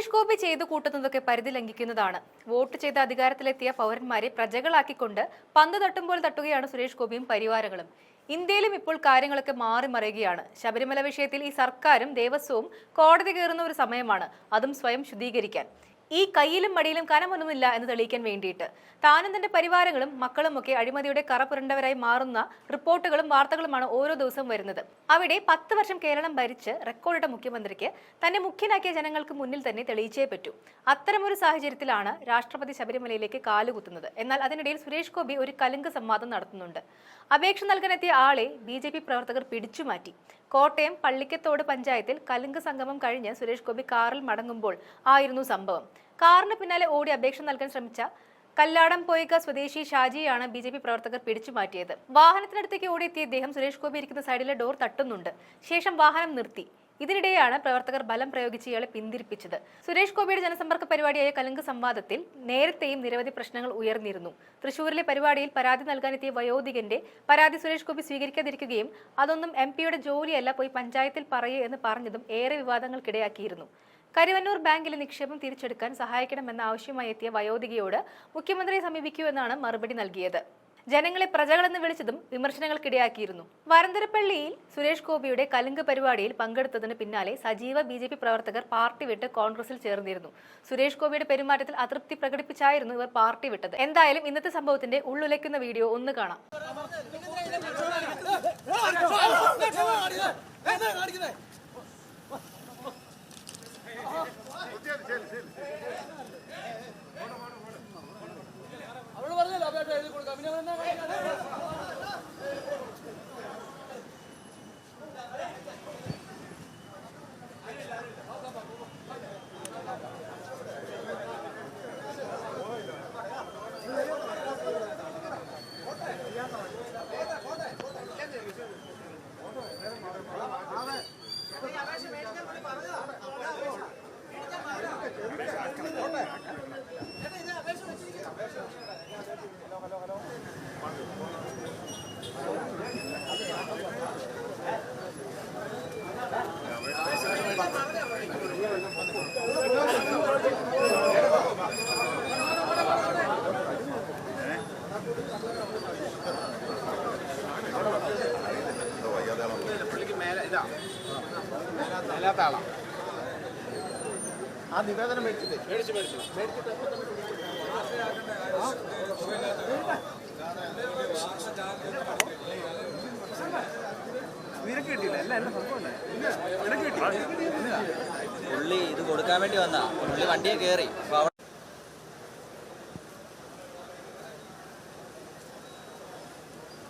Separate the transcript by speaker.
Speaker 1: സുരേഷ് ഗോപി ചെയ്തു കൂട്ടുന്നതൊക്കെ പരിധി ലംഘിക്കുന്നതാണ്. വോട്ട് ചെയ്ത അധികാരത്തിലെത്തിയ പൗരന്മാരെ പ്രജകളാക്കിക്കൊണ്ട് പന്ത് തട്ടുമ്പോൾ തട്ടുകയാണ് സുരേഷ് ഗോപിയും പരിവാരങ്ങളും. ഇന്ത്യയിലും ഇപ്പോൾ കാര്യങ്ങളൊക്കെ മാറി മറിയുകയാണ്. ശബരിമല വിഷയത്തിൽ ഈ സർക്കാരും ദേവസ്വവും കോടതി കയറുന്ന ഒരു സമയമാണ്. അതും സ്വയം ശുദ്ധീകരിക്കാൻ. ഈ കയ്യിലും മടിയിലും കനമൊന്നുമില്ല എന്ന് തെളിയിക്കാൻ വേണ്ടിയിട്ട്. താനും തന്റെ പരിവാരങ്ങളും മക്കളും ഒക്കെ അഴിമതിയുടെ കറപുരണ്ടവരായി മാറുന്ന റിപ്പോർട്ടുകളും വാർത്തകളുമാണ് ഓരോ ദിവസവും വരുന്നത്. അവിടെ പത്ത് വർഷം കേരളം ഭരിച്ച് റെക്കോർഡിട്ട മുഖ്യമന്ത്രിക്ക് തന്നെ മുഖ്യനാക്കിയ ജനങ്ങൾക്ക് മുന്നിൽ തന്നെ തെളിയിച്ചേ പറ്റൂ. അത്തരമൊരു സാഹചര്യത്തിലാണ് രാഷ്ട്രപതി ശബരിമലയിലേക്ക് കാലുകുത്തുന്നത്. എന്നാൽ അതിനിടയിൽ സുരേഷ് ഗോപി ഒരു കലുങ്ക് സംവാദം നടത്തുന്നുണ്ട്. അപേക്ഷ നൽകാനെത്തിയ ആളെ ബി ജെ പി പ്രവർത്തകർ പിടിച്ചുമാറ്റി കോട്ടയം പള്ളിക്കത്തോട് പഞ്ചായത്തിൽ കലുങ്ക് സംഗമം കഴിഞ്ഞ് സുരേഷ് ഗോപി കാറിൽ മടങ്ങുമ്പോൾ ആയിരുന്നു സംഭവം. കാറിന് പിന്നാലെ ഓടി അപേക്ഷ നൽകാൻ ശ്രമിച്ച കല്ലാടം പോയിക്ക സ്വദേശി ഷാജിയാണ് ബി ജെ പി പ്രവർത്തകർ പിടിച്ചു മാറ്റിയത്. വാഹനത്തിനടുത്തേക്ക് ഓടിയെത്തിയ ഇദ്ദേഹം സുരേഷ് ഗോപി ഇരിക്കുന്ന സൈഡിലെ ഡോർ തട്ടുന്നുണ്ട്. ശേഷം വാഹനം നിർത്തി. ഇതിനിടെയാണ് പ്രവർത്തകർ ബലം പ്രയോഗിച്ച് ഇയാളെ പിന്തിരിപ്പിച്ചത്. സുരേഷ് ഗോപിയുടെ ജനസമ്പർക്ക പരിപാടിയായ കലുങ്ക് സംവാദത്തിൽ നേരത്തെയും നിരവധി പ്രശ്നങ്ങൾ ഉയർന്നിരുന്നു. തൃശൂരിലെ പരിപാടിയിൽ പരാതി നൽകാനെത്തിയ വയോധികന്റെ പരാതി സുരേഷ് ഗോപി സ്വീകരിക്കാതിരിക്കുകയും അതൊന്നും എം പിയുടെ ജോലിയല്ല പോയി പഞ്ചായത്തിൽ പറയൂ എന്ന് പറഞ്ഞതും ഏറെ വിവാദങ്ങൾക്കിടയാക്കിയിരുന്നു. കരുവന്നൂർ ബാങ്കിലെ നിക്ഷേപം തിരിച്ചെടുക്കാൻ സഹായിക്കണമെന്ന ആവശ്യമായി എത്തിയ വയോധികയോട് മുഖ്യമന്ത്രിയെ സമീപിക്കൂ എന്നാണ് മറുപടി നൽകിയത്. ജനങ്ങളെ പ്രജകളെന്ന് വിളിച്ചതും വിമർശനങ്ങൾക്കിടയാക്കിയിരുന്നു. വരന്തരപ്പള്ളിയിൽ സുരേഷ് ഗോപിയുടെ കലുങ്ക് പരിപാടിയിൽ പങ്കെടുത്തതിന് പിന്നാലെ സജീവ ബി പ്രവർത്തകർ പാർട്ടി വിട്ട് കോൺഗ്രസിൽ ചേർന്നിരുന്നു. സുരേഷ് ഗോപിയുടെ പെരുമാറ്റത്തിൽ അതൃപ്തി പ്രകടിപ്പിച്ചായിരുന്നു ഇവർ പാർട്ടി വിട്ടത്. എന്തായാലും ഇന്നത്തെ സംഭവത്തിന്റെ ഉള്ളുലയ്ക്കുന്ന വീഡിയോ ഒന്ന് കാണാം.
Speaker 2: ആ നിവേദനം നിനക്ക് കിട്ടിയില്ല അല്ല
Speaker 3: പുള്ളി ഇത് കൊടുക്കാൻ വേണ്ടി വന്നാ പുള്ളി വണ്ടിയെ കയറി അപ്പൊ